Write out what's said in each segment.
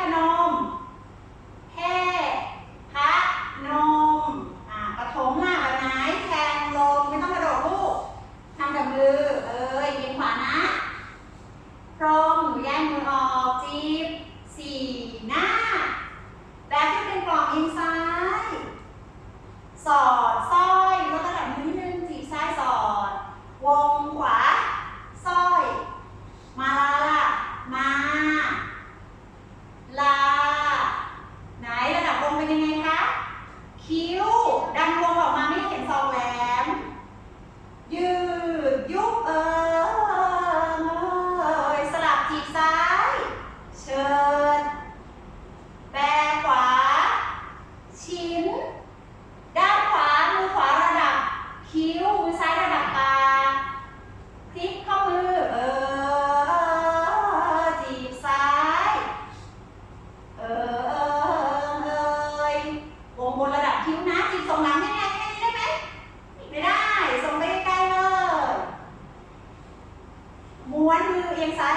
พน Heel. เอียงซ้าย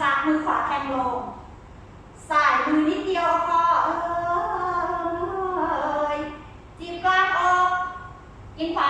ซ้ายมือขวาแทงลง สายมือนิดเดียวพอเออจีบกล้ามอกยินขวา